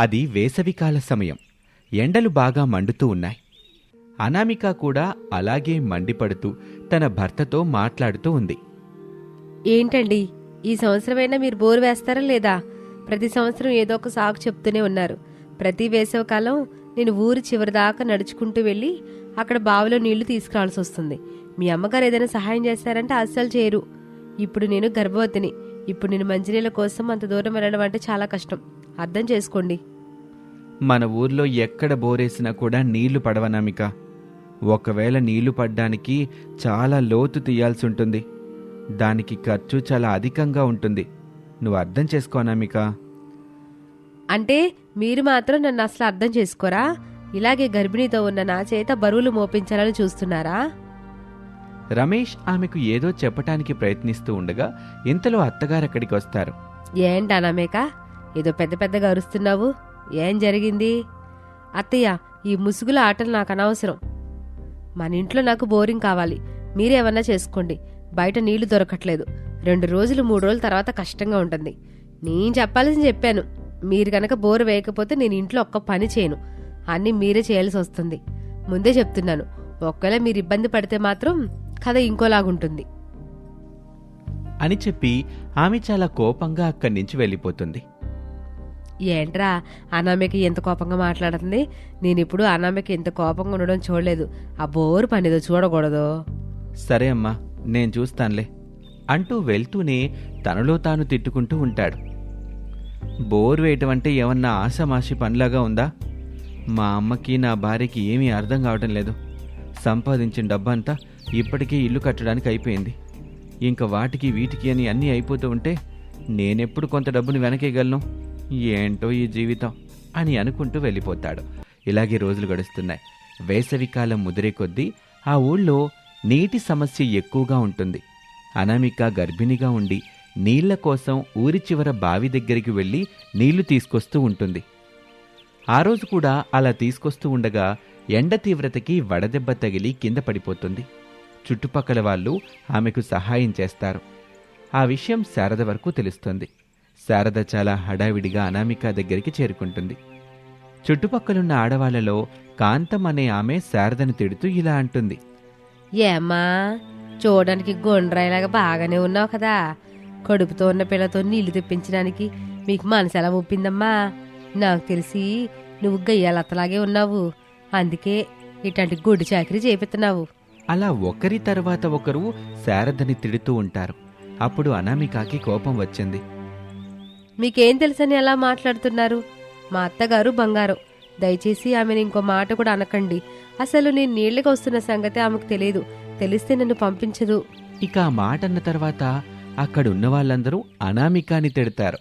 అది వేసవికాల సమయం. ఎండలు బాగా మండుతూ ఉన్నాయి. అనామిక కూడా అలాగే మండిపడుతూ తన భర్తతో మాట్లాడుతూ ఉంది. ఏంటండి? ఈ సంవత్సరమైనా మీరు బోరు వేస్తారా లేదా? ప్రతి సంవత్సరం ఏదో ఒక సాకు చెప్తూనే ఉన్నారు. ప్రతి వేసవికాలం నేను ఊరి చివరి దాకా నడుచుకుంటూ వెళ్ళి అక్కడ బావిలో నీళ్ళు తీసుకురావాల్సి వస్తుంది. మీ అమ్మగారు ఏదైనా సహాయం చేస్తారంటే అస్సలు చేయరు. ఇప్పుడు నేను గర్భవతిని. ఇప్పుడు నేను మంచినీళ్ళ కోసం అంత దూరం వెళ్ళడం అంటే చాలా కష్టం. అర్థం చేసుకోండి. మన ఊర్లో ఎక్కడ బోరేసినా కూడా నీళ్ళు పడవనామిక. ఒకవేళ నీళ్ళు పడ్డానికి చాలా లోతు తీయాల్సి ఉంటుంది దానికి ఖర్చు చాలా అధికంగా ఉంటుంది. నువ్వు అర్థం చేసుకోనామిక? అంటే మీరు మాత్రం నన్ను అసలు అర్థం చేసుకోరా? ఇలాగే గర్భిణీతో ఉన్న నా చేత బరువులు మోపించాలని చూస్తున్నారా? రమేష్ ఆమెకు ఏదో చెప్పటానికి ప్రయత్నిస్తూ ఉండగా ఇంతలో అత్తగారు అక్కడికి వస్తారు ఏంటి అనామేక ఏదో పెద్ద పెద్దగా అరుస్తున్నావు? ఏం జరిగింది? అత్తయ్య ఈ ముసుగుల ఆటలు నాకు అనవసరం. మన ఇంట్లో నాకు బోరింగ్ కావాలి. మీరేమన్నా చేసుకోండి. బయట నీళ్ళు దొరకట్లేదు. రెండు రోజులు మూడు రోజుల తర్వాత కష్టంగా ఉంటుంది. నేను చెప్పాల్సింది చెప్పాను. మీరు గనక బోరు వేయకపోతే నేను ఇంట్లో ఒక్క పని చేయను. అన్నీ మీరే చేయాల్సి వస్తుంది. ముందే చెప్తున్నాను. ఒకవేళ మీరు ఇబ్బంది పడితే మాత్రం కథ ఇంకోలాగుంటుంది. అని చెప్పి ఆమె చాలా కోపంగా అక్కడి నుంచి వెళ్ళిపోతుంది. ఏంట్రా అనామిక ఎంత కోపంగా మాట్లాడుతుంది? నేను ఇప్పుడు అనామిక ఇంత కోపంగా ఉండడం చూడలేదు. ఆ బోరు పనిదో చూడకూడదు. సరే అమ్మా నేను చూస్తానులే అంటూ వెళ్తూనే తనలో తాను తిట్టుకుంటూ ఉంటాడు. బోర్ వేయటం అంటే ఏమన్నా ఆశమాషి పనిలాగా ఉందా? మా అమ్మకి నా భార్యకి ఏమీ అర్థం కావటం లేదు. సంపాదించిన డబ్బంతా ఇప్పటికే ఇల్లు కట్టడానికి అయిపోయింది. ఇంకా వాటికి వీటికి అని అన్నీ అయిపోతూ ఉంటే నేనెప్పుడు కొంత డబ్బుని వెనకేయగలను? ఏంటో ఈ జీవితం అని అనుకుంటూ వెళ్ళిపోతాడు. ఇలాగే రోజులు గడుస్తున్నాయి. వేసవికాలం ముదిరే కొద్దీ ఆ ఊళ్ళో నీటి సమస్య ఎక్కువగా ఉంటుంది. అనామిక గర్భిణిగా ఉండి నీళ్ళ కోసం ఊరి చివర బావి దగ్గరికి వెళ్ళి నీళ్ళు తీసుకొస్తూ ఉంటుంది. ఆ రోజు కూడా అలా తీసుకొస్తూ ఉండగా ఎండ తీవ్రతకి వడదెబ్బ తగిలి కింద పడిపోతుంది. చుట్టుపక్కల వాళ్ళు ఆమెకు సహాయం చేస్తారు. ఆ విషయం శారద వరకు తెలుస్తుంది. శారద చాలా హడావిడిగా అనామిక దగ్గరికి చేరుకుంటుంది. చుట్టుపక్కలున్న ఆడవాళ్ళలో కాంతం అనే ఆమె శారదను తిడుతూ ఇలా అంటుంది. ఏమ్మా చూడడానికి గుండ్రాయిలాగా బాగానే ఉన్నావు కదా. కడుపుతో ఉన్న పిల్లతో నీళ్ళు తెప్పించడానికి మీకు మనసు ఎలా ఒప్పిందమ్మా నాకు తెలిసి నువ్వు గయ్యాలత్తలాగే ఉన్నావు. అందుకే ఇట్లాంటి గుడి చాకరీ చేపిస్తున్నావు. అలా ఒకరి తర్వాత ఒకరు శారదని తిడుతూ ఉంటారు. అప్పుడు అనామికకి కోపం వచ్చింది. మీకేం తెలుసని ఎలా మాట్లాడుతున్నారు? మా అత్తగారు బంగారం. దయచేసి ఆమెను ఇంకో మాట కూడా అనకండి. అసలు నేను నీళ్ళకి వస్తున్న సంగతి ఆమెకు తెలియదు. తెలిస్తే నన్ను పంపించదు. ఇక ఆ మాట అన్న తర్వాత అక్కడ ఉన్న వాళ్ళందరూ అనామికాని తిడతారు.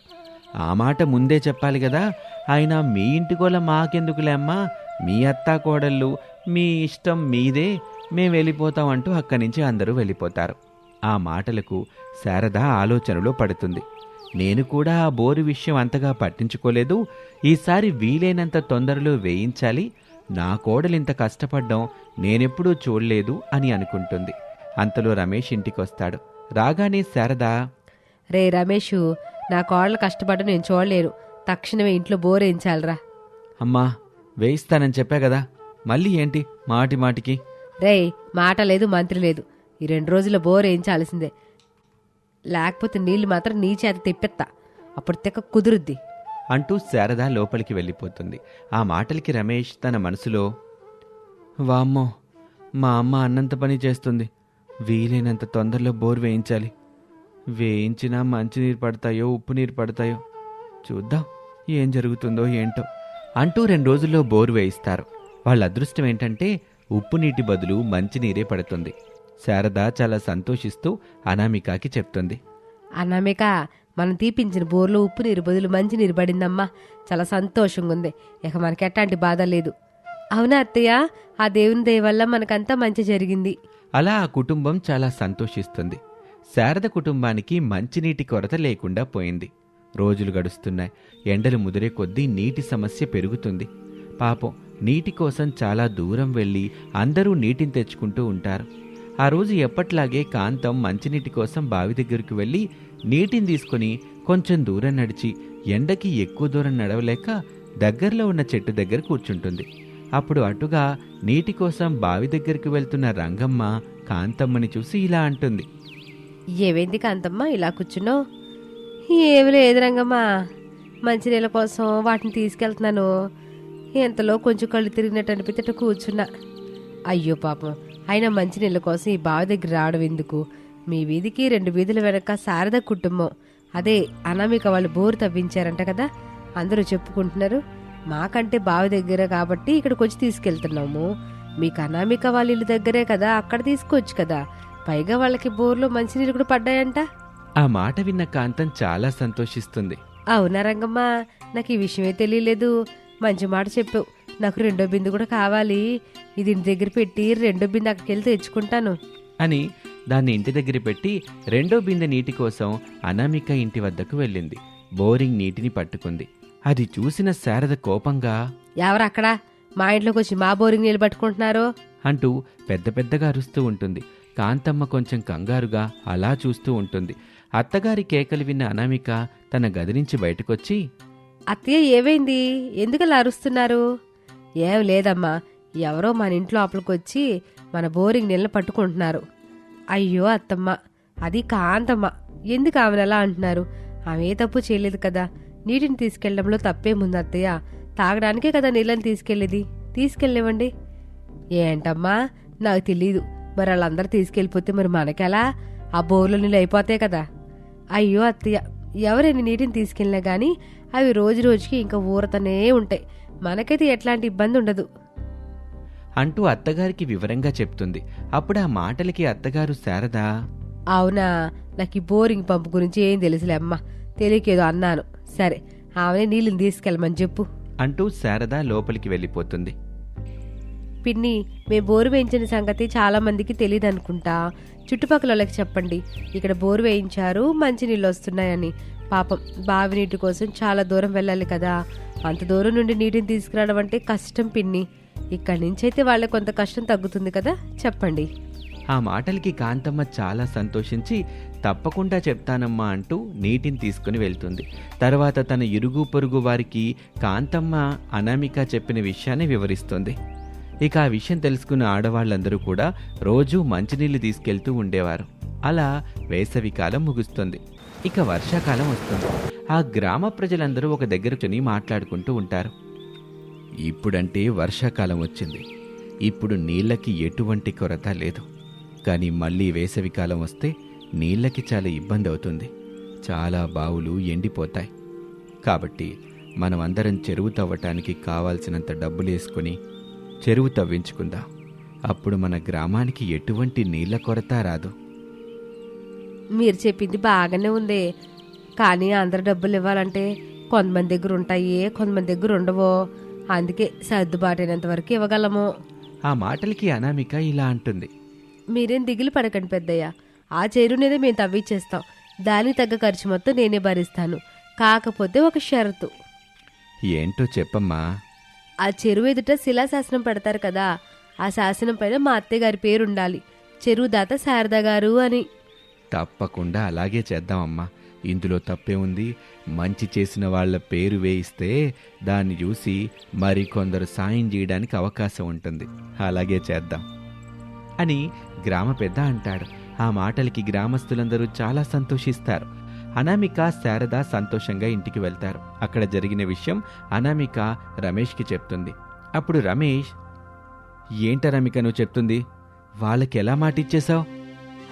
ఆ మాట ముందే చెప్పాలి కదా. ఆయన మీ ఇంటికోల మాకెందుకులే అమ్మా? మీ అత్తా కోడళ్ళు మీ ఇష్టం మీదే. మేం వెళ్ళిపోతాం అంటూ అక్కడి నుంచి అందరూ వెళ్ళిపోతారు. ఆ మాటలకు శారద ఆలోచనలో పడుతుంది. నేను కూడా ఆ బోరు విషయం అంతగా పట్టించుకోలేదు. ఈసారి వీలైనంత తొందరలో వేయించాలి. నా కోడలింత కష్టపడ్డం నేనెప్పుడూ చూడలేదు అని అనుకుంటుంది. అంతలో రమేష్ ఇంటికొస్తాడు. రాగానే శారద రే రమేషు నా కోడలు కష్టపడ్డ నేను చూడలేను. తక్షణమే ఇంట్లో బోరేయించాలరా అమ్మా వేయిస్తానని చెప్పా కదా. మళ్ళీ ఏంటి మాటి మాటికి? రే మాట లేదు మంత్రి లేదు. ఈ రెండు రోజుల్లో బోరేయించాల్సిందే లేకపోతే నీళ్ళు మాత్రం నీ చేత తెప్పిత్తా అప్పుడు తెక్క కుదురుద్ది. అంటూ శారద లోపలికి వెళ్ళిపోతుంది. ఆ మాటలకి రమేష్ తన మనసులో వామ్మో మా అమ్మ అన్నంత పని చేస్తుంది. వీలైనంత తొందరలో బోర్ వేయించాలి. వేయించినా మంచినీరు పడతాయో ఉప్పు నీరు పడతాయో చూద్దాం ఏం జరుగుతుందో ఏంటో అంటూ రెండు రోజుల్లో బోరు వేయిస్తారు. వాళ్ళ అదృష్టం ఏంటంటే ఉప్పు నీటి బదులు మంచినీరే పడుతుంది. శారద చాలా సంతోషిస్తూ అనామికకి చెప్తుంది. అన్నామేక మనం తీపించిన బోర్లో ఉప్పు నీరు బదులు మంచి నీరు పడిందమ్మా. చాలా సంతోషంగా ఉంది ఇక మనకి ఎట్లాంటి బాధ లేదు. అవునా అత్తయ్య? ఆ దేవుని దయ వల్ల మనకంతా మంచి జరిగింది. అలా ఆ కుటుంబం చాలా సంతోషిస్తుంది. శారద కుటుంబానికి మంచినీటి కొరత లేకుండా పోయింది. రోజులు గడుస్తున్నాయి. ఎండలు ముదిరే కొద్దీ నీటి సమస్య పెరుగుతుంది. పాపం నీటి కోసం చాలా దూరం వెళ్ళి అందరూ నీటిని తెచ్చుకుంటూ ఉంటారు. ఆ రోజు ఎప్పట్లాగే కాంతం మంచినీటి కోసం బావి దగ్గరికి వెళ్ళి నీటిని తీసుకుని కొంచెం దూరం నడిచి ఎండకి ఎక్కువ దూరం నడవలేక దగ్గరలో ఉన్న చెట్టు దగ్గర కూర్చుంటుంది. అప్పుడు అటుగా నీటి కోసం బావి దగ్గరికి వెళ్తున్న రంగమ్మ కాంతమ్మని చూసి ఇలా అంటుంది. ఏమైంది కాంతమ్మ? ఇలా కూర్చున్నావు? ఏమి లేదు రంగమ్మా. మంచినీళ్ళ కోసం వాటిని తీసుకెళ్తున్నాను. ఎంతలో కొంచెం కళ్ళు తిరిగినట్టు అనిపితే కూర్చున్నా. అయ్యో పాపం. అయినా మంచినీళ్ళ కోసం ఈ బావి దగ్గర రావడం ఎందుకు? మీ వీధికి రెండు వీధుల వెనక శారద కుటుంబం. అదే అనామిక వాళ్ళు బోరు తవ్వించారంట కదా? అందరూ చెప్పుకుంటున్నారు మాకంటే బావి దగ్గర కాబట్టి ఇక్కడికి వచ్చి తీసుకెళ్తున్నాము. మీకు అనామిక వాళ్ళ ఇల్లు దగ్గరే కదా అక్కడ తీసుకోవచ్చు కదా. పైగా వాళ్ళకి బోర్లో మంచినీళ్ళు కూడా పడ్డాయంట. ఆ మాట విన్న కాంతం చాలా సంతోషిస్తుంది. అవునా రంగమ్మ నాకు ఈ విషయమే తెలియలేదు. మంచి మాట చెప్పావు. నాకు రెండో బిందు కూడా కావాలి. ఇది ఇంటి దగ్గర పెట్టి రెండో బిందు అక్కడికి వెళ్ళి తెచ్చుకుంటాను. అని దాన్ని ఇంటి దగ్గర పెట్టి రెండో బిందె నీటి కోసం అనామిక ఇంటి వద్దకు వెళ్ళింది. బోరింగ్ నీటిని పట్టుకుంది. అది చూసిన శారద కోపంగా ఎవరు అక్కడ? మా ఇంట్లోకి వచ్చి మా బోరింగ్ నీళ్ళు పట్టుకుంటున్నారు? అంటూ పెద్ద పెద్దగా అరుస్తూ ఉంటుంది. కాంతమ్మ కొంచెం కంగారుగా అలా చూస్తూ ఉంటుంది. అత్తగారి కేకలు విన్న అనామిక తన గది నుంచి బయటకొచ్చి అత్తయ్య ఏమైంది? ఎందుకు అలా అరుస్తున్నారు? ఏం లేదమ్మా. ఎవరో మన ఇంట్లో లోపలికొచ్చి మన బోరింగ్ నీళ్ళని పట్టుకుంటున్నారు. అయ్యో అత్తమ్మ అది కాంతమ్మ. ఎందుకు ఆమెను అలా అంటున్నారు? ఆమె ఏ తప్పు చేయలేదు కదా. నీటిని తీసుకెళ్ళడంలో తప్పేముంది అత్తయ్య. తాగడానికే కదా నీళ్ళని తీసుకెళ్ళేది తీసుకెళ్ళేవండి ఏంటమ్మా? నాకు తెలీదు. మరి వాళ్ళందరూ తీసుకెళ్ళిపోతే మరి మనకెలా? ఆ బోర్లో నీళ్ళు అయిపోతాయి కదా. అయ్యో అత్తయ్య ఎవరైనా నీటిని తీసుకెళ్ళినా గానీ అవి రోజు రోజుకి ఇంకా ఊరతనే ఉంటాయి. మనకైతే ఎట్లాంటి ఇబ్బంది ఉండదు. అంటూ అత్తగారికి వివరంగా చెప్తుంది. అప్పుడు ఆ మాటలకి అత్తగారు శారద అవునా? నాకు ఈ బోరింగ్ పంపు గురించి ఏం తెలుసులే అమ్మా. తెలియకేదో అన్నాను. సరే ఆమెనే నీళ్ళని తీసుకెళ్ళమని చెప్పు. అంటూ శారద లోపలికి వెళ్ళిపోతుంది. పిన్ని మేము బోరు వేయించిన సంగతి చాలా మందికి తెలియదు అనుకుంటా. చుట్టుపక్కల వాళ్ళకి చెప్పండి. ఇక్కడ బోరు వేయించారు మంచి నీళ్ళు వస్తున్నాయని. పాపం బావి నీటి కోసం చాలా దూరం వెళ్ళాలి కదా. అంత దూరం నుండి నీటిని తీసుకురావడం అంటే కష్టం పిన్ని. ఇక్కడి నుంచి అయితే కొంత కష్టం తగ్గుతుంది కదా? చెప్పండి. ఆ మాటలకి కాంతమ్మ చాలా సంతోషించి తప్పకుండా చెప్తానమ్మా అంటూ నీటిని తీసుకుని వెళ్తుంది. తర్వాత తన ఇరుగు పొరుగు వారికి కాంతమ్మ అనామిక చెప్పిన విషయాన్ని వివరిస్తుంది. ఇక ఆ విషయం తెలుసుకున్న ఆడవాళ్ళందరూ కూడా రోజూ మంచినీళ్ళు తీసుకెళ్తూ ఉండేవారు. అలా వేసవికాలం ముగుస్తుంది. ఇక వర్షాకాలం వస్తుంది. ఆ గ్రామ ప్రజలందరూ ఒక దగ్గర కూర్చొని మాట్లాడుకుంటూ ఉంటారు. ఇప్పుడంటే వర్షాకాలం వచ్చింది. ఇప్పుడు నీళ్ళకి ఎటువంటి కొరత లేదు. కానీ మళ్ళీ వేసవికాలం వస్తే నీళ్ళకి చాలా ఇబ్బంది అవుతుంది. చాలా బావులు ఎండిపోతాయి. కాబట్టి మనం అందరం చెరువు తవ్వటానికి కావాల్సినంత డబ్బులు వేసుకొని చెరువు తవ్వించుకుందాం. అప్పుడు మన గ్రామానికి ఎటువంటి నీళ్ళ కొరత రాదు. మీరు చెప్పింది బాగానే ఉంది. కానీ అందరు డబ్బులు ఇవ్వాలంటే కొంతమంది దగ్గర ఉంటాయి కొంతమంది దగ్గర ఉండవో. అందుకే సర్దుబాటైనంత వరకు ఇవ్వగలము. ఆ మాటలకి అనామిక ఇలా అంటుంది. మీరేం దిగులు పడకండి పెద్దయ్య. ఆ చెరువునేదే మేము తవ్విచ్చేస్తాం. దానికి తగ్గ ఖర్చు మొత్తం నేనే భరిస్తాను. కాకపోతే ఒక షరతు. ఏంటో చెప్పమ్మా. ఆ చెరువు ఎదుట శిలాశాసనం పెడతారు కదా ఆ శాసనం పైన మా అత్తయ్య గారి పేరు ఉండాలి చెరువు దాత శారద గారు అని. తప్పకుండా అలాగే చేద్దామమ్మా. ఇందులో తప్పే ఉంది. మంచి చేసిన వాళ్ళ పేరు వేయిస్తే దాన్ని చూసి మరికొందరు సాయం చేయడానికి అవకాశం ఉంటుంది. అలాగే చేద్దాం. అని గ్రామ పెద్ద అంటాడు. ఆ మాటలకి గ్రామస్తులందరూ చాలా సంతోషిస్తారు. అనామిక శారద సంతోషంగా ఇంటికి వెళ్తారు. అక్కడ జరిగిన విషయం అనామిక రమేష్కి చెప్తుంది. అప్పుడు రమేష్ ఏంట రమిక నువ్వు చెప్తుంది? వాళ్ళకి ఎలా మాట ఇచ్చేశావు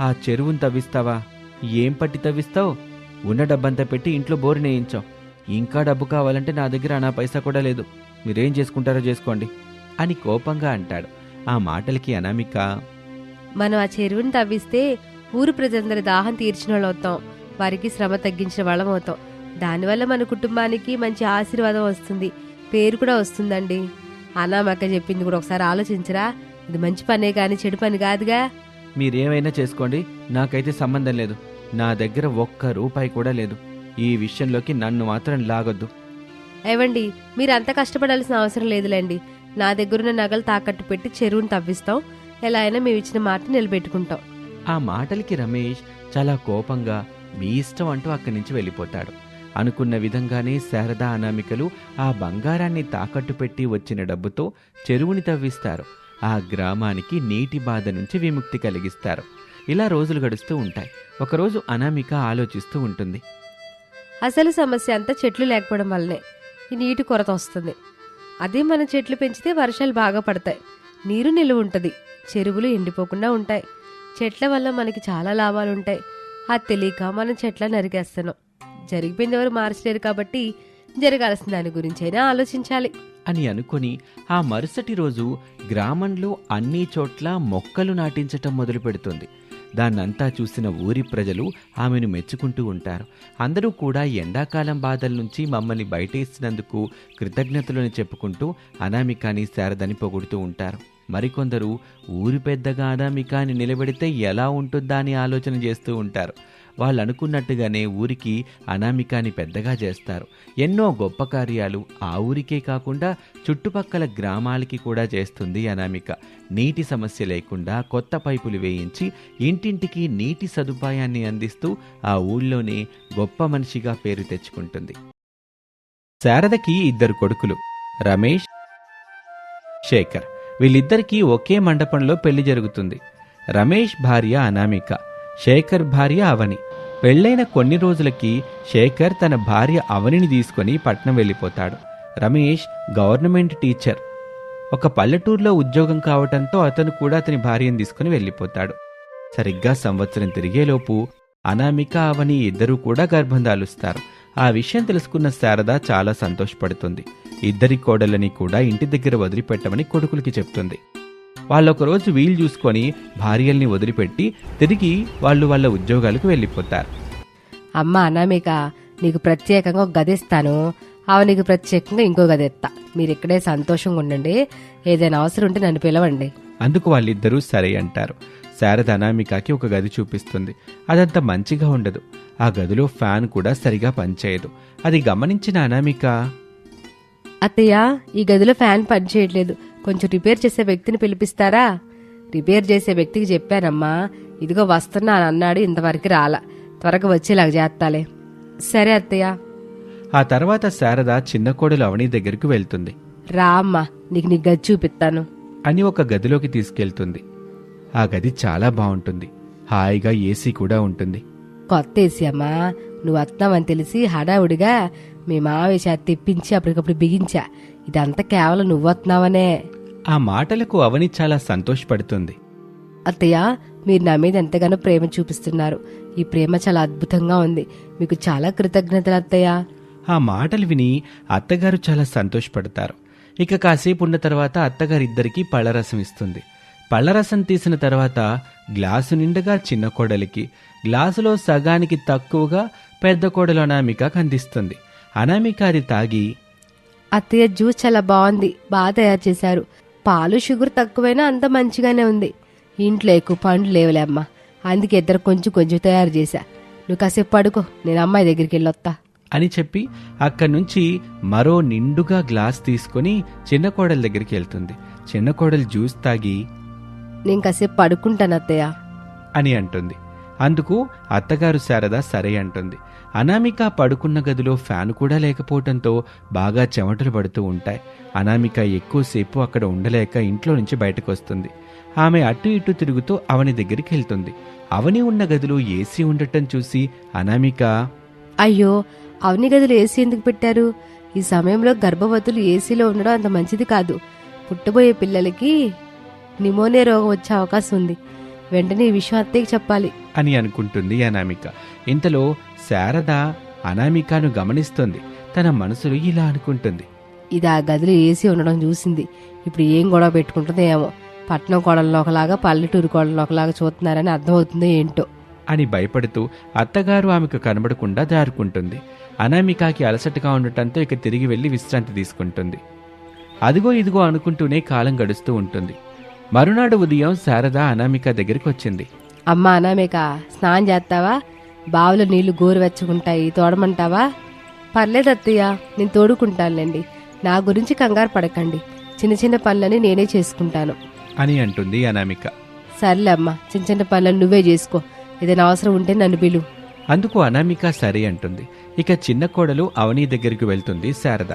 ఆ చెరువును తవ్విస్తావా? ఏం పట్టి తవ్విస్తావు? ఉన్న డబ్బంతా పెట్టి ఇంట్లో బోరు నేయించాం. ఇంకా డబ్బు కావాలంటే నా దగ్గర నా పైసా కూడా లేదు. మీరేం చేసుకుంటారో చేసుకోండి అని కోపంగా అంటాడు. ఆ మాటలకి అనామిక మనం ఆ చెరువుని తవ్విస్తే ఊరు ప్రజలందరి దాహం తీర్చిన వాళ్ళు అవుతాం వారికి శ్రమ తగ్గించిన వాళ్ళం అవుతాం దానివల్ల మన కుటుంబానికి మంచి ఆశీర్వాదం వస్తుంది. పేరు కూడా వస్తుందండి. అనామక్క చెప్పింది కూడా ఒకసారి ఆలోచించరా. ఇది మంచి పనే కానీ చెడు పని కాదుగా. మీరేమైనా చేసుకోండి. నాకైతే సంబంధం లేదు. నా దగ్గర ఒక్క రూపాయి కూడా లేదు. ఈ విషయంలోకి నన్ను మాత్రం లాగొద్దు. ఏవండి మీరు అంత కష్టపడాల్సిన అవసరం లేదులేండి. నా దగ్గరున్న నగలు తాకట్టు పెట్టి చెరువుని తవ్విస్తాం. ఎలా అయినా మేము ఇచ్చిన మాట నిలబెట్టుకుంటాం. ఆ మాటలకి రమేష్ చాలా కోపంగా మీ ఇష్టం అంటూ అక్కడి నుంచి వెళ్ళిపోతాడు. అనుకున్న విధంగానే శారద అనామికలు ఆ బంగారాన్ని తాకట్టు పెట్టి వచ్చిన డబ్బుతో చెరువుని తవ్విస్తారు. ఆ గ్రామానికి నీటి బాధ నుంచి విముక్తి కలిగిస్తారు. ఇలా రోజులు గడుస్తూ ఉంటాయి. ఒకరోజు అనామిక ఆలోచిస్తూ ఉంటుంది. అసలు సమస్య అంతా చెట్లు లేకపోవడం వల్లనే ఈ నీటి కొరత వస్తుంది. అదే మన చెట్లు పెంచితే వర్షాలు బాగా పడతాయి. నీరు నిలువ ఉంటుంది. చెరువులు ఎండిపోకుండా ఉంటాయి. చెట్ల వల్ల మనకి చాలా లాభాలు ఉంటాయి. అది తెలియక మనం చెట్ల నరికేస్తున్నాం. జరిగిపోయింది ఎవరు మార్చలేరు కాబట్టి జరగాల్సిన దాని గురించైనా ఆలోచించాలి. అని అనుకొని ఆ మరుసటి రోజు గ్రామంలో అన్ని చోట్ల మొక్కలు నాటించటం మొదలు పెడుతుంది దాన్నంతా చూసిన ఊరి ప్రజలు ఆమెను మెచ్చుకుంటూ ఉంటారు. అందరూ కూడా ఎండాకాలం బాధల నుంచి మమ్మల్ని బయటేసినందుకు కృతజ్ఞతలను చెప్పుకుంటూ అనామికాని శారదని పొగుడుతూ ఉంటారు. మరికొందరు ఊరి పెద్దగా అనామికాని నిలబెడితే ఎలా ఉంటుందా అని ఆలోచన చేస్తూ ఉంటారు. వాళ్ళు అనుకున్నట్టుగానే ఊరికి అనామికాని పెద్దగా చేస్తారు. ఎన్నో గొప్ప కార్యాలు ఆ ఊరికే కాకుండా చుట్టుపక్కల గ్రామాలకి కూడా చేస్తుంది అనామిక. నీటి సమస్య లేకుండా కొత్త పైపులు వేయించి ఇంటింటికి నీటి సదుపాయాన్ని అందిస్తూ ఆ ఊళ్ళోనే గొప్ప మనిషిగా పేరు తెచ్చుకుంటుంది. శారదకి ఇద్దరు కొడుకులు రమేష్ శేఖర్. వీళ్ళిద్దరికీ ఒకే మండపంలో పెళ్ళి జరుగుతుంది. రమేష్ భార్య అనామిక శేఖర్ భార్య అవని. పెళ్ళైన కొన్ని రోజులకి శేఖర్ తన భార్య అవనిని తీసుకొని పట్నం వెళ్ళిపోతాడు. Ramesh government teacher. ఒక పల్లెటూరులో ఉద్యోగం కావటంతో అతను కూడా అతని భార్యను తీసుకుని వెళ్ళిపోతాడు. సరిగ్గా సంవత్సరం తిరిగేలోపు అనామిక అవని ఇద్దరూ కూడా గర్భం దాలుస్తారు. ఆ విషయం తెలుసుకున్న శారద చాలా సంతోషపడుతుంది. ఇద్దరి కోడలని కూడా ఇంటి దగ్గర వదిలిపెట్టమని కొడుకులకి చెప్తుంది. వాళ్ళొక రోజు వీలు చూసుకొని భార్యల్ని వదిలిపెట్టి తిరిగి వాళ్ళు వాళ్ళ ఉద్యోగాలకు వెళ్ళిపోతారు. అమ్మ అనామిక నీకు ప్రత్యేకంగా ఒక గది ఇస్తాను. అవనికి ప్రత్యేకంగా ఇంకో గది ఇస్తా. మీరు ఇక్కడే సంతోషంగా ఉండండి. ఏదైనా అవసరం ఉంటే నన్ను పిలవండి. అందుకు వాళ్ళిద్దరూ సరే అంటారు. శారద అనామికకి ఒక గది చూపిస్తుంది. అదంత మంచిగా ఉండదు. ఆ గదిలో ఫ్యాన్ కూడా సరిగా పనిచేయదు. అది గమనించిన అనామిక అత్తయ్య ఈ గదిలో ఫ్యాన్ పనిచేయట్లేదు. కొంచెం రిపేర్ చేసే వ్యక్తిని పిలిపిస్తారా? రిపేర్ చేసే వ్యక్తికి చెప్పానమ్మా. ఇదిగో వస్తున్నా అని అన్నాడు ఇంతవరకు రాలా. త్వరగా వచ్చేలాగా చేస్తాలే. సరే అత్తయ్య. ఆ తర్వాత శారద చిన్న కోడలు అవని దగ్గరికి వెళ్తుంది. రా అమ్మా నీకు నీ గది చూపిస్తాను. అని ఒక గదిలోకి తీసుకెళ్తుంది. ఆ గది చాలా బాగుంటుంది. హాయిగా ఏసీ కూడా ఉంటుంది. కొత్త ఏసీ అమ్మా. నువ్వు వస్తున్నావని తెలిసి హడావుడిగా మీ చేత తెప్పించి అప్పటికప్పుడు బిగించా. ఇదంతా కేవలం నువ్వు వస్తున్నావనే. ఆ మాటలకు అవని చాలా సంతోషపడుతుంది. అత్తయ్య మీరు నా మీద ఎంతగానో ప్రేమ చూపిస్తున్నారు. ఈ ప్రేమ చాలా అద్భుతంగా ఉంది. మీకు చాలా కృతజ్ఞతలు అత్తయ్య. ఆ మాటలు విని అత్తగారు చాలా సంతోషపడతారు. ఇక కాసేపు ఉన్న తర్వాత అత్తగారు ఇద్దరికి పళ్ళరసం ఇస్తుంది. పళ్ళరసం తీసిన తర్వాత గ్లాసు నిండుగా చిన్న కోడలికి గ్లాసులో సగానికి తక్కువగా పెద్ద కోడలు అనామిక అందిస్తుంది. అనామిక అది తాగి అత్తయ్య జ్యూస్ చాలా బాగుంది. బాగా తయారు చేశారు. పాలు షుగర్ తక్కువైనా అంత మంచిగానే ఉంది. ఇంట్లో ఎక్కువ పండ్లు లేవులే అమ్మా. అందుకే ఇద్దరు కొంచెం కొంచెం తయారు చేశా. నువ్వు కాసేపు పడుకో నేను అమ్మాయి దగ్గరికి వెళ్ళొత్తా. అని చెప్పి అక్కడి నుంచి మరో నిండుగా గ్లాస్ తీసుకొని చిన్న కోడలి దగ్గరికి వెళ్తుంది. చిన్న కోడలు జ్యూస్ తాగి నేను కాసేపు పడుకుంటాను అత్తయ్య. అని అంటుంది. అందుకు అత్తగారు శారద సరే అంటుంది. అనామిక పడుకున్న గదిలో ఫ్యాన్ కూడా లేకపోవటంతో బాగా చెమటలు పడుతూ ఉంటాయి. అనామిక ఎక్కువసేపు అక్కడ ఉండలేక ఇంట్లో నుంచి బయటకు వస్తుంది ఆమె అటు ఇటు తిరుగుతూ అవని దగ్గరికి వెళ్తుంది. అవని ఉన్న గదిలో ఏసీ ఉండటం చూసి అనామిక అయ్యో అవని గదులు ఏసీ ఎందుకు పెట్టారు? ఈ సమయంలో గర్భవతులు ఏసీలో ఉండడం అంత మంచిది కాదు. పుట్టబోయే పిల్లలకి నిమోనియా రోగం వచ్చే అవకాశం ఉంది. వెంటనే ఈ విషయం అత్తయ్యకి చెప్పాలి. అని అనుకుంటుంది అనామిక. ఇంతలో శారద అనామికను గమనిస్తుంది. తన మనసులో ఇలా అనుకుంటుంది. ఇది ఆ గదిలో ఏసీ ఉండడం చూసింది. ఇప్పుడు ఏం గొడవ పెట్టుకుంటుందో ఏమో. పట్నం కోడల్లో ఒకలాగా పల్లెటూరు కోడల్లో ఒకలాగా చూస్తున్నారని అర్థమవుతుందో ఏంటో. అని భయపడుతూ అత్తగారు ఆమెకు కనబడకుండా దారుకుంటుంది. అనామికకి అలసటగా ఉండటంతో ఇక తిరిగి వెళ్ళి విశ్రాంతి తీసుకుంటుంది. అదిగో ఇదిగో అనుకుంటూనే కాలం గడుస్తూ ఉంటుంది. మరునాడు ఉదయం శారద అనామిక దగ్గరికి వచ్చింది. అమ్మా అనామేక స్నానం చేస్తావా? బావిలో నీళ్ళు గోరువెచ్చగుంటాయి తోడమంటావా? పర్లేదు అత్తయ్య నేను తోడుకుంటానులేండి. నా గురించి కంగారు పడకండి. చిన్న చిన్న పనులని నేనే చేసుకుంటాను. అని అంటుంది అనామిక. సర్లే అమ్మా చిన్న చిన్న పనులను నువ్వే చేసుకో. ఏదైనా అవసరం ఉంటే నన్ను పిలు. అందుకు అనామిక సరే అంటుంది. ఇక చిన్న కోడలు అవని దగ్గరికి వెళ్తుంది శారద.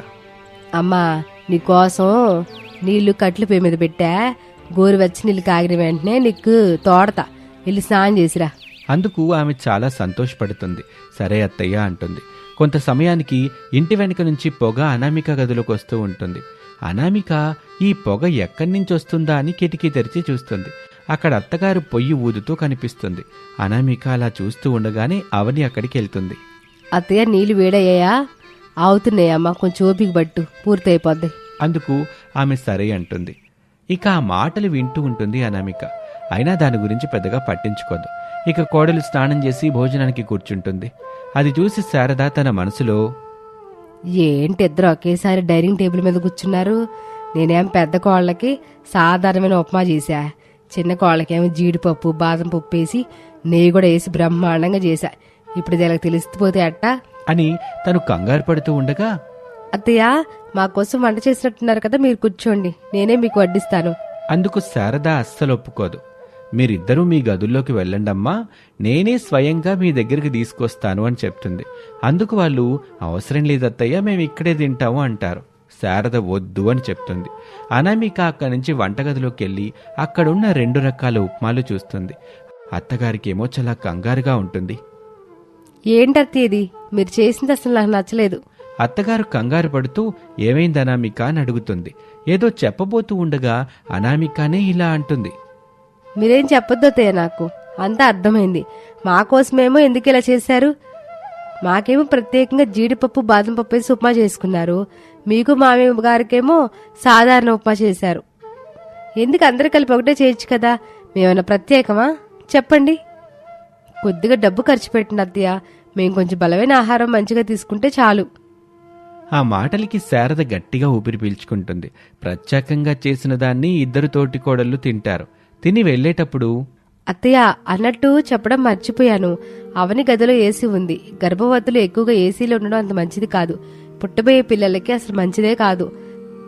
అమ్మా నీకోసం నీళ్ళు కట్లు పొయ్యి మీద పెట్టా. గోరువెచ్చ నీళ్ళు కాగిన వెంటనే నీకు తోడతా. వెళ్ళి స్నానం చేసిరా. అందుకు ఆమె చాలా సంతోషపడుతుంది. సరే అత్తయ్య అంటుంది. కొంత సమయానికి ఇంటి వెనుక నుంచి పొగ అనామిక గదిలోకి వస్తూ ఉంటుంది. అనామిక ఈ పొగ ఎక్కడి నుంచి వస్తుందా అని కిటికీ తెరిచి చూస్తుంది. అక్కడ అత్తగారు పొయ్యి ఊదుతూ కనిపిస్తుంది. అనామిక అలా చూస్తూ ఉండగానే అవని అక్కడికి వెళ్తుంది. అత్తయ్య నీళ్ళు వేడయ్యాయా? అవుతున్నాయమ్మా కొంచెం ఓపిక పట్టు. పూర్తయిపోద్ది. అందుకు ఆమె సరే అంటుంది. ఇక ఆ మాటలు వింటూ ఉంటుంది అనామిక. అయినా దాని గురించి పెద్దగా పట్టించుకోదు. ఇక కోడలు స్నానం చేసి భోజనానికి కూర్చుంటుంది. అది చూసి శారద తన మనసులో ఏంటి ఇద్దరు ఒకేసారి డైనింగ్ టేబుల్ మీద కూర్చున్నారు? నేనేం పెద్ద కోళ్ళకి సాధారణమైన ఉప్మా చేశా. చిన్న కోళ్ళకేమో జీడిపప్పు బాదం పప్పు వేసి నెయ్యి కూడా వేసి బ్రహ్మాండంగా చేశా. ఇప్పుడు దీనికి తెలిసిపోతే అట్టా? అని తను కంగారు పడుతూ ఉండగా అత్తయ్య మా కోసం వంట చేసినట్టున్నారు కదా మీరు కూర్చోండి. నేనే మీకు వడ్డిస్తాను. అందుకు శారద అస్సలు ఒప్పుకోదు. మీరిద్దరూ మీ గదుల్లోకి వెళ్ళండమ్మా నేనే స్వయంగా మీ దగ్గరికి తీసుకొస్తాను అని చెప్తుంది. అందుకు వాళ్ళు అవసరం లేదత్తయ్య మేము ఇక్కడే తింటాము అంటారు. శారద వద్దు అని చెప్తుంది. అనామిక అక్కడి నుంచి వంటగదిలోకి వెళ్ళి అక్కడున్న రెండు రకాల ఉప్మాలు చూస్తుంది. అత్తగారికేమో చాలా కంగారుగా ఉంటుంది. ఏంటత్తయ్య ఇది? మీరు చేసింది అసలు నాకు నచ్చలేదు. అత్తగారు కంగారు పడుతూ ఏమైంది అనామిక? అని అడుగుతుంది. ఏదో చెప్పబోతూ ఉండగా అనామికానే ఇలా అంటుంది. మీరేం చెప్పొద్దు నాకు. అంతా అర్థమైంది. మా కోసమేమో ఎందుకు ఇలా చేశారు? మాకేమో ప్రత్యేకంగా జీడిపప్పు బాదం పప్పు వేసి ఉప్మా చేసుకున్నారు. మీకు మామి గారికేమో సాధారణ ఉప్మా చేశారు. ఎందుకు అందరు కలిపి ఒకటే చేయొచ్చు కదా? మేమైనా ప్రత్యేకమా? చెప్పండి. కొద్దిగా డబ్బు ఖర్చు పెట్టిన అత్తయ్య. మేము కొంచెం బలమైన ఆహారం మంచిగా తీసుకుంటే చాలు. ఆ మాటలకి శారద గట్టిగా ఊపిరి పీల్చుకుంటుంది. ప్రత్యేకంగా చేసిన దాన్ని ఇద్దరు తోటి కోడళ్ళు తింటారు. తిని వెళ్ళేటప్పుడు అత్తయ్య అన్నట్టు చెప్పడం మర్చిపోయాను. అవని గదిలో ఏసీ ఉంది. గర్భవతులు ఎక్కువగా ఏసీలో ఉండడం అంత మంచిది కాదు. పుట్టబోయే పిల్లలకి అసలు మంచిదే కాదు.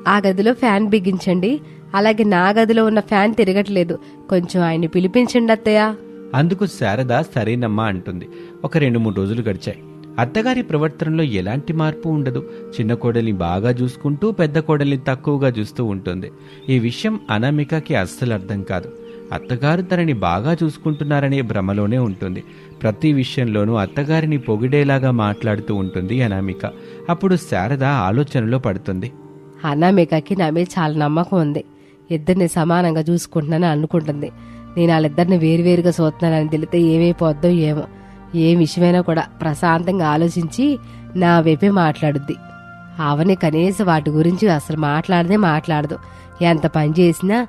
ఆ గదిలో ఫ్యాన్ బిగించండి. అలాగే నా గదిలో ఉన్న ఫ్యాన్ తిరగట్లేదు. కొంచెం ఆయన్ని పిలిపించండి అత్తయ్య. అందుకు శారద సరేనమ్మా అంటుంది. ఒక రెండు మూడు రోజులు గడిచాయి. అత్తగారి ప్రవర్తనలో ఎలాంటి మార్పు ఉండదు. చిన్న కోడల్ని బాగా చూసుకుంటూ పెద్ద కోడల్ని తక్కువగా చూస్తూ ఉంటుంది. ఈ విషయం అనామికకి అస్సలు అర్థం కాదు. అత్తగారు తనని బాగా చూసుకుంటున్నారనే భ్రమలోనే ఉంటుంది. ప్రతి విషయంలోనూ అత్తగారిని పొగిడేలాగా మాట్లాడుతూ ఉంటుంది అనామిక. అప్పుడు శారద ఆలోచనలో పడుతుంది. అనామికకి నా మీద చాలా నమ్మకం ఉంది. ఇద్దరిని సమానంగా చూసుకుంటున్నానని అనుకుంటుంది. నేను వాళ్ళిద్దరిని వేరువేరుగా చూస్తున్నానని తెలితే ఏమైపోద్దో ఏమో. ఏ విషయమైనా కూడా ప్రశాంతంగా ఆలోచించి నా వైపే మాట్లాడుద్ది. అవని కనీసం వాటి గురించి అసలు మాట్లాడదే మాట్లాడదు. ఎంత పని చేసినా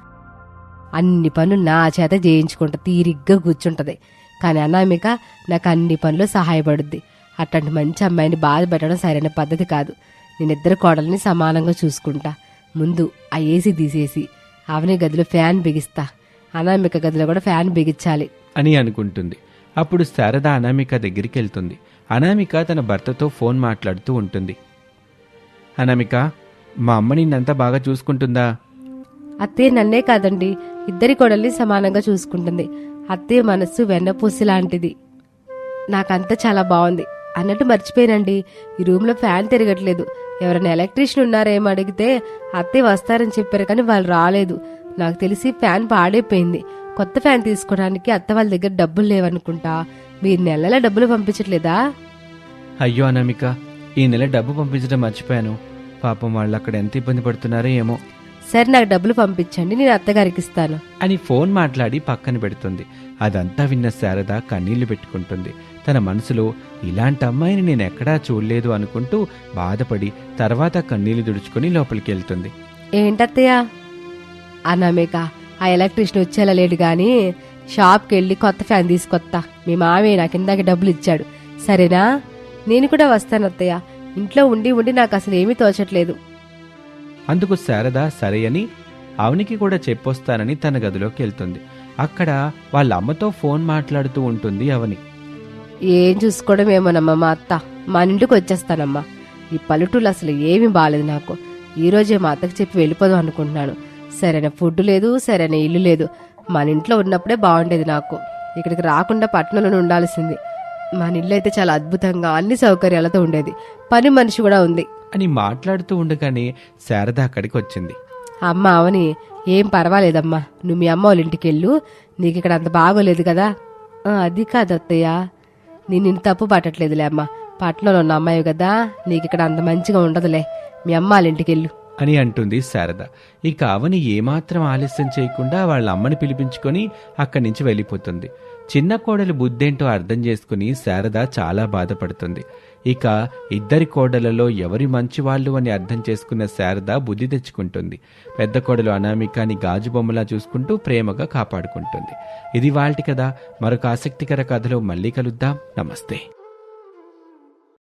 అన్ని పనులు నా చేత చేయించుకుంటా తీరిగ్గా కూర్చుంటది. కానీ అనామిక నాకు అన్ని పనులు సహాయపడుద్ది. అట్లాంటి మంచి అమ్మాయిని బాధ పెట్టడం సరైన పద్ధతి కాదు. నేనిద్దరు కోడల్ని సమానంగా చూసుకుంటా. ముందు ఆ ఏసీ తీసేసి అవని గదిలో ఫ్యాన్ బిగిస్తా. అనామిక గదిలో కూడా ఫ్యాన్ బిగించాలి. అని అనుకుంటుంది. అప్పుడు శారద అనామిక దగ్గరికి వెళ్తుంది. అనామిక తన భర్తతో ఫోన్ మాట్లాడుతూ ఉంటుంది. అనామిక మా అమ్మ నిన్నంతా బాగా చూసుకుంటుందా? అత్తే నన్నే కాదండి ఇద్దరి కొడల్ని సమానంగా చూసుకుంటుంది. అత్తే మనస్సు వెన్నపూసి లాంటిది. నాకంతా చాలా బాగుంది. అన్నట్టు మర్చిపోయానండి. ఈ రూమ్లో ఫ్యాన్ తిరగట్లేదు. ఎవరైనా ఎలక్ట్రీషియన్ ఉన్నారేమో అడిగితే అత్తే వస్తారని చెప్పారు కానీ వాళ్ళు రాలేదు. నాకు తెలిసి ఫ్యాన్ పాడైపోయింది. కొత్త ఫ్యాన్ తీసుకోవడానికి అత్త వాళ్ళ దగ్గర డబ్బులు లేవనుకుంటా. మీరు నెలల డబ్బులు పంపించట్లేదా? అయ్యో అనామిక ఈ నెల డబ్బు పంపించడం మర్చిపోయాను. పాపం వాళ్ళు అక్కడ ఎంత ఇబ్బంది పడుతున్నారో ఏమో. సరే నాకు డబ్బులు పంపించండి నేను అత్తగారికి ఇస్తాను. అని ఫోన్ మాట్లాడి పక్కన పెడుతుంది. అదంతా విన్న శారద కన్నీళ్ళు పెట్టుకుంటుంది. తన మనసులో ఇలాంటి అమ్మాయిని నేను ఎక్కడా చూడలేదు అనుకుంటూ బాధపడి తర్వాత కన్నీళ్ళు దుడుచుకుని లోపలికి వెళ్తుంది. ఏంటత్తయ్య? అనామేక ఆ ఎలక్ట్రీషియన్ వచ్చేలా లేడు గాని షాప్కి వెళ్ళి కొత్త ఫ్యాన్ తీసుకొత్తా. మీ మామయ్య నాకు ఇందాక డబ్బులు ఇచ్చాడు. సరేనా? నేను కూడా వస్తాను అత్తయ్య. ఇంట్లో ఉండి ఉండి నాకు అసలు ఏమీ తోచట్లేదు. అందుకు శారద సరే అని అవనికి కూడా చెప్పొస్తానని తన గదిలోకి వెళ్తుంది. అక్కడ వాళ్ళ అమ్మతో ఫోన్ మాట్లాడుతూ ఉంటుంది అవని. ఏం చూసుకోవడం ఏమోనమ్మా మా అత్త. మా ఇంటికి వచ్చేస్తానమ్మా. ఈ పల్లెటూళ్ళు అసలు ఏమీ బాలేదు నాకు. ఈ రోజే మా అత్తకి చెప్పి వెళ్ళిపోదాం అనుకుంటున్నాను. సరైన ఫుడ్ లేదు సరైన ఇల్లు లేదు. మన ఇంట్లో ఉన్నప్పుడే బాగుండేది నాకు. ఇక్కడికి రాకుండా పట్టణంలో ఉండాల్సింది. మన ఇల్లు అయితే చాలా అద్భుతంగా అన్ని సౌకర్యాలతో ఉండేది. పని మనిషి కూడా ఉంది. అని మాట్లాడుతూ ఉండగానే శారద అక్కడికి వచ్చింది. అమ్మ అవని ఏం పర్వాలేదమ్మా. నువ్వు మీ అమ్మ వాళ్ళ ఇంటికి వెళ్ళు. నీకు ఇక్కడ అంత బాగోలేదు కదా. "ఆ, అది కాదు అత్తయ్య. నేను నిన్ను తప్పు పట్టట్లేదులే అమ్మ. పట్టణంలో ఉన్న అమ్మాయి కదా నీకు ఇక్కడ అంత మంచిగా ఉండదులే. మీ అమ్మ వాళ్ళ ఇంటికి వెళ్ళు. అని అంటుంది శారద. ఇక అవని ఏమాత్రం ఆలస్యం చేయకుండా వాళ్ళ అమ్మని పిలిపించుకొని అక్కడి నుంచి వెళ్ళిపోతుంది. చిన్న కోడలు బుద్ధేంటో అర్థం చేసుకుని శారద చాలా బాధపడుతుంది. ఇక ఇద్దరి కోడలలో ఎవరి మంచివాళ్ళు అని అర్థం చేసుకున్న శారద బుద్ధి తెచ్చుకుంటుంది. పెద్ద కోడలు అనామికాని గాజు బొమ్మలా చూసుకుంటూ ప్రేమగా కాపాడుకుంటుంది. ఇది వాళ్ళటి కదా మరొక ఆసక్తికర కథలో మళ్ళీ కలుద్దాం. నమస్తే.